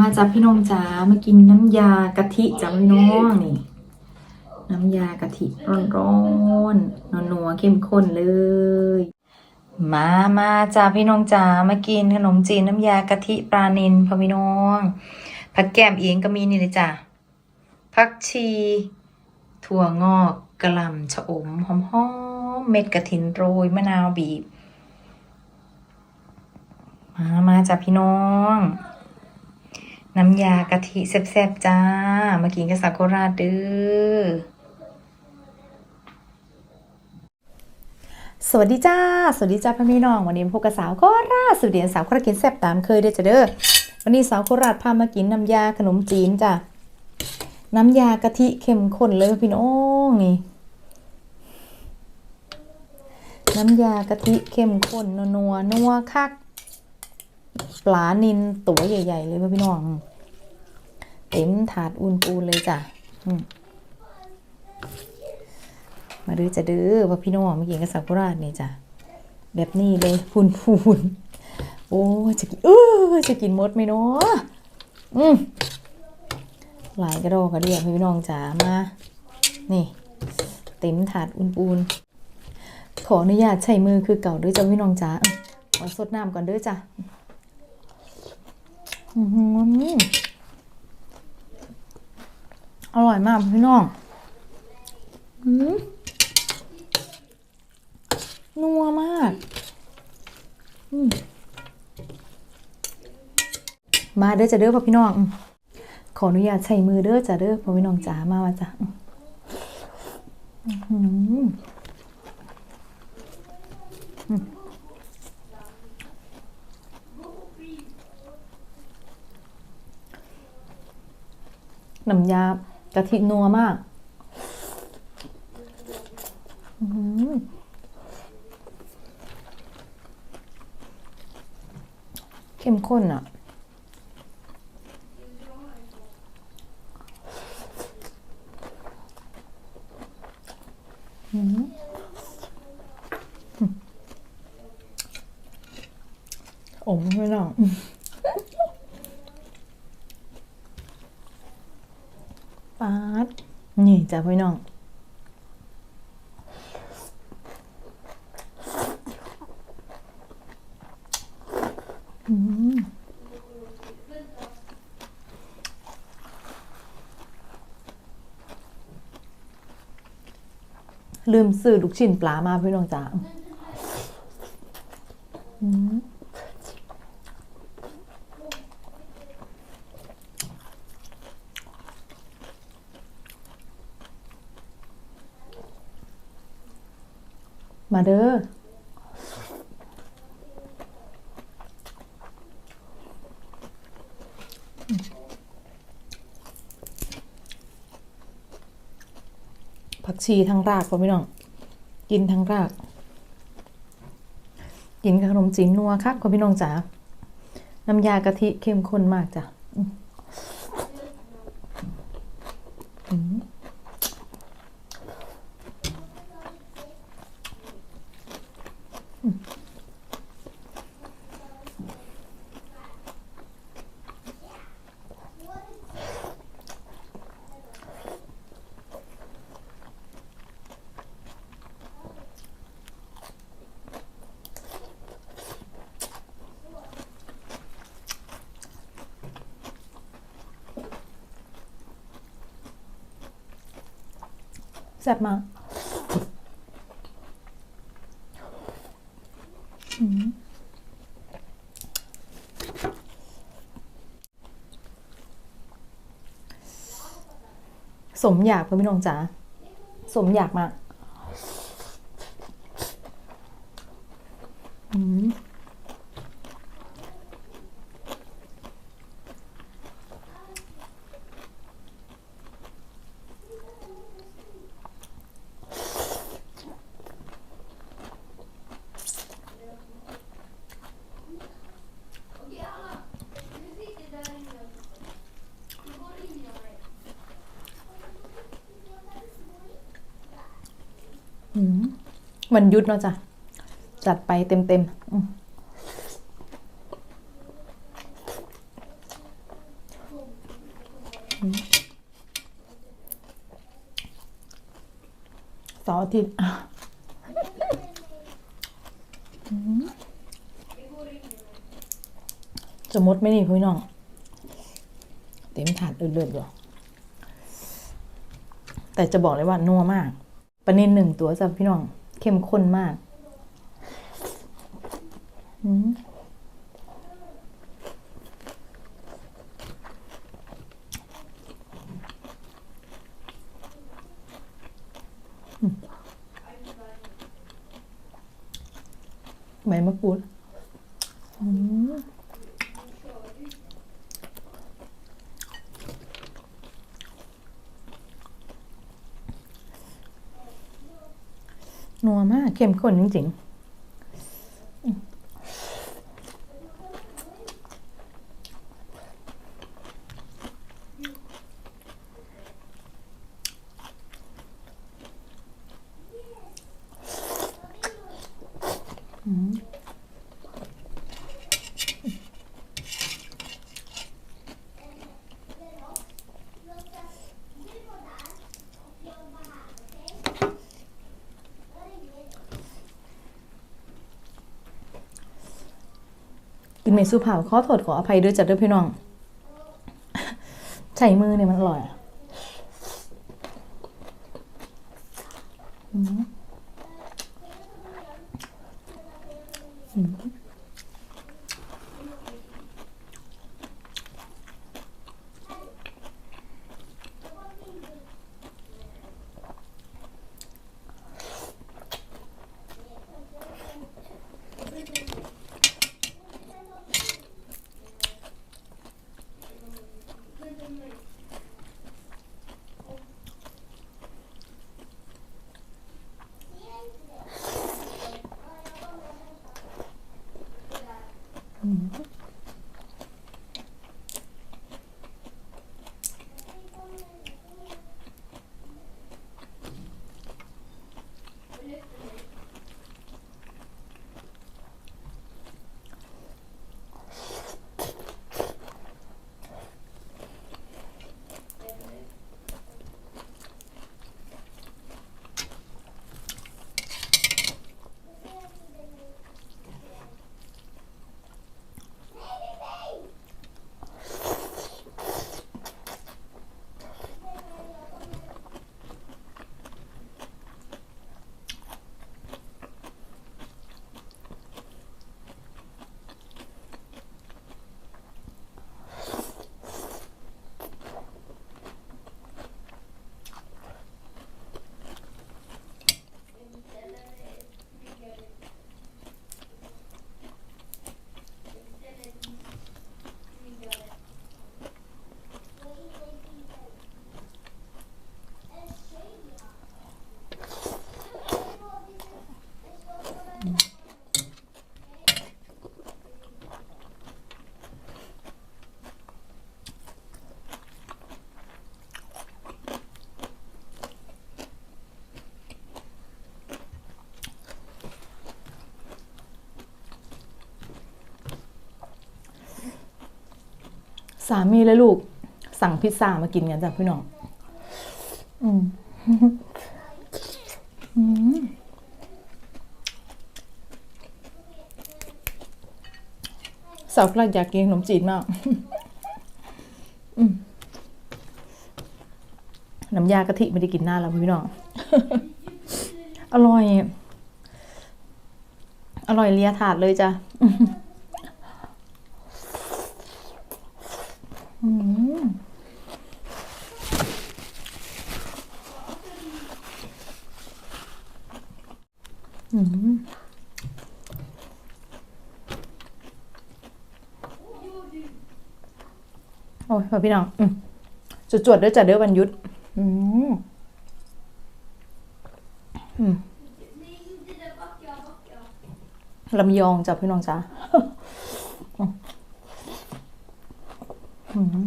มาจ้าพี่น้องจ๋ามากินน้ำยากะทิจ้าพี่น้องนี่ น้ำยากะทิร้อนๆนัวๆเข้มข้นเลย มามาจ้าพี่น้องจ๋ามากินขนมจีนน้ำยากะทิปลานินพ่อพี่น้องผักแก้มเอียงก็มีนี่เลยจ้ะผักชี ถั่วงอกกระหล่ำชะอมหอมๆเม็ดกระถินโรยมะนาวบีบ มามาจ้าพี่น้อง น้ำยากะทิแซ่บๆจ้า มากินกับสาโคราชเด้อสวัสดีจ้า สวัสดีจ้าพ่อพี่น้อง วันนี้พบกับสาวโคราชสุดเดียนสาวโคราชกินแซ่บตามเคยเด้อจ้าเด้อ วันนี้สาวโคราชพามากินน้ำยาขนมจีนจ้ะน้ำยากะทิเข้มข้นเลยพี่น้องนี่ น้ำยากะทิเข้มข้นนัวนัวคัก ปลานินตัวใหญ่ ๆ เลยพี่น้อง เต็มถาดอุ่นปูนเลยจ้ะมาดูจะเด้อว่าพี่น้องมากินกับสักุราชนี่จ้ะแบบนี้เลยพูนพูนโอ้จะกินเออจะกินมดไหมเนาะอืมหลายกระดอกกระเดียพี่น้องจ๋ามา นี่ เต็มถาดอุ่นปูนขออนุญาตใช้มือคือเก่าด้วยจ้ะพี่น้องจ๋ามขอสดน้ำก่อนด้อจ้ะอือหื อร่อยมากพี่น้องอืมนัวมาก มาเด้อจ้ะเด้อพ่อพี่น้อง ขออนุญาตใช้มือเด้อจ้ะเด้อพ่อพี่น้องจ๋ามาว่าจ้ะน้ำยาะทินัวมากเข้มข้นอะ อื้อหืออมไม่ต้อง ปาดนี่ จ้ะพี่น้องลืมซื้อลูกชิ้นปลามาพี่น้องจ้าอืม มาเด้อผักชีทั้งรากพ่อพี่น้อง กินทั้งราก กินขนมจีนนัวครับพ่อพี่น้องจ๋าน้ำยากะทิเข้มข้นมากจ้ะ อืม ซ่บมากสมอยากพ่อพี่น้องจ๋าสมอยากมาก อืม วันยุดเนาะจ้ะ จัดไปเต็มเต็มสาอาทิตย์สมมติไม่นี่พี่น้อง เต็มถาดเลือดๆอยู่แต่จะบอกเลยว่านัวมากปลานินหนึ่งตัวจ้ะพี่น้อง เข้มข้นมากอืมใบมะกรูดอืมนัวมาก เข้มข้นจริง ๆอืม กินเมสุภาพขอโทษขออภัยด้วยจัดด้วยพี่น้องใช้มือเนี่ยมันอร่อยอะ Mm -hmm. สามีและลูก สั่งพิซซ่ามากินกันจ้ะพี่น้องอืมอืมสาวพลัดอยากกินขนมจีนมากน้ำยากะทิไม่ได้กินหน้าแล้วพี่น้อง อร่อย อร่อยเลียถาดเลยจ้ะ อืมอืมโอ้ย พอพี่น้องอจวดๆด้วยจัดเด้อวันยุดอืมอืมลำยองจ้ะพี่น้องจ้ะอืม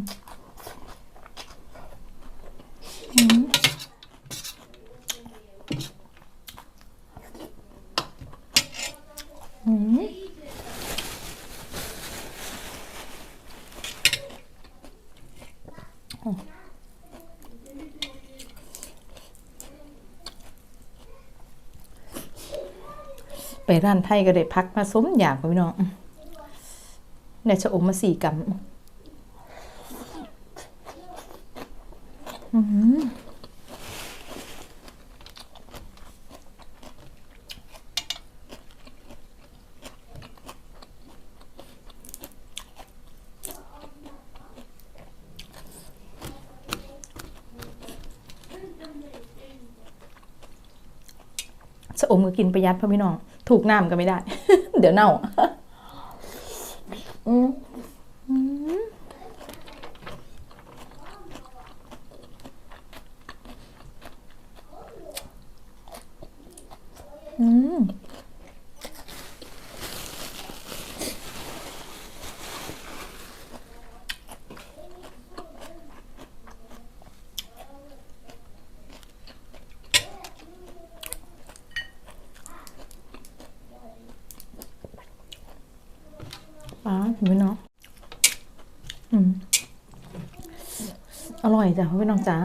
ไปร้านไทยก็ได้พักมาสมอยากพี่น้องเนี่ยชะอมมาสี่กำ อมก็กินประหยัดพ่อพี่น้อง ถูกน้ำก็ไม่ได้ เดี๋ยวเน่าอืม อืมอืมป้าพี่น้องอืมอร่อยจ้ะพี่น้องจ๋า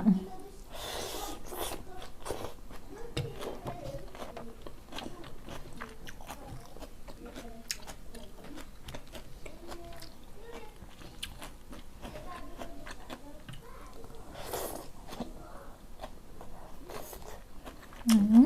อืม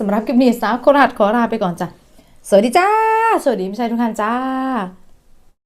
สำหรับคลิปนี้สาวโคราชขอลาไปก่อนจ้ะสวัสดีจ้า สวัสดีมิชชัยทุกท่านจ้า